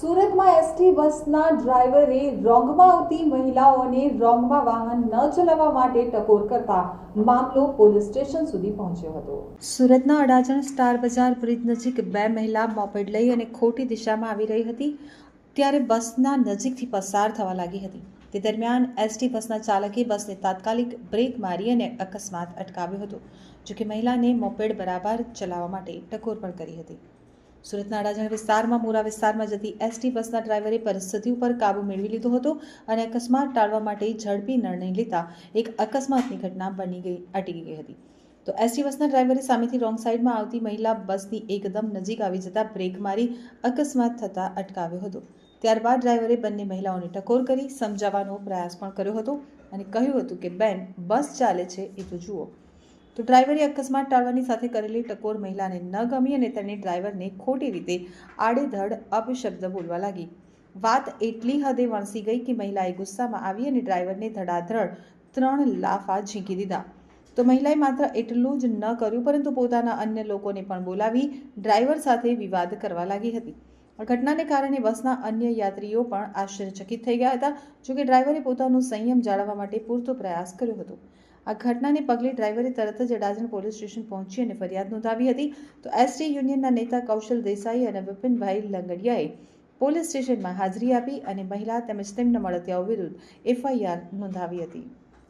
સુરતમાં એસટી બસના ડ્રાઈવરે રોંગમાં આવતી મહિલાઓને રોંગમાં વાહન ન ચલાવવા માટે ટકોર કરતા મામલો પોલીસ સ્ટેશન સુધી પહોંચ્યો હતો. સુરતના અડાજણ સ્ટાર બજાર બ્રિજ નજીક બે મહિલા મોપેડ લઈ અને ખોટી દિશામાં આવી રહી હતી, ત્યારે બસના નજીકથી પસાર થવા લાગી હતી. તે દરમિયાન એસટી બસના ચાલકે બસને તાત્કાલિક બ્રેક મારી અને અકસ્માત અટકાવ્યો હતો, જોકે મહિલાને મોપેડ બરાબર ચલાવવા માટે ટકોર પણ કરી હતી. સુરતના અડાજણ વિસ્તારમાં, મોરા વિસ્તારમાં જતી એસટી બસના ડ્રાઈવરે પરિસ્થિતિ ઉપર કાબુ મેળવી લીધો હતો અને અકસ્માત ટાળવા માટે ઝડપી નિર્ણય લેતા એક અકસ્માતની ઘટના બની ગઈ, અટકી ગઈ હતી. તો એસટી બસના ડ્રાઈવરે સામેથી રોંગ સાઈડમાં આવતી મહિલા બસની એકદમ નજીક આવી જતા બ્રેક મારી અકસ્માત થતાં અટકાવ્યો હતો. ત્યારબાદ ડ્રાઈવરે બંને મહિલાઓને ટકોર કરી સમજાવવાનો પ્રયાસ પણ કર્યો હતો અને કહ્યું હતું કે, બેન, બસ ચાલે છે, એ તો જુઓ. તો ડ્રાઈવરે અકસ્માત ટાળવાની સાથે કરેલી ટકોર મહિલાને ન ગમી અને તેણે ડ્રાઈવરને ખોટી રીતે આડેધડ અપશબ્દ બોલવા લાગી. વાત એટલી હદે વણસી ગઈ કે મહિલાએ ગુસ્સામાં આવી અને ડ્રાઈવરને ધડાધડ ત્રણ લાફા ઝીંકી દીધા. તો મહિલાએ માત્ર એટલું જ ન કર્યું, પરંતુ પોતાના અન્ય લોકોને પણ બોલાવી ડ્રાઈવર સાથે વિવાદ કરવા લાગી હતી. ઘટનાને કારણે બસના અન્ય યાત્રીઓ પણ આશ્ચર્યચકિત થઈ ગયા હતા જોકે ડ્રાઈવરે પોતાનો સંયમ જાળવવા માટે પૂરતો પ્રયાસ કર્યો હતો. આ ઘટનાને પગલે ડ્રાઈવરે તરત જ અડાજણ પોલીસ સ્ટેશન પહોંચી અને ફરિયાદ નોંધાવી હતી. તો એસટી યુનિયનના નેતા કૌશલ દેસાઈ અને વિપિનભાઈ લંગડિયાએ પોલીસ સ્ટેશનમાં હાજરી આપી અને મહિલા તેમજ તેમના મળતિયાઓ વિરુદ્ધ એફઆઈઆર નોંધાવી હતી.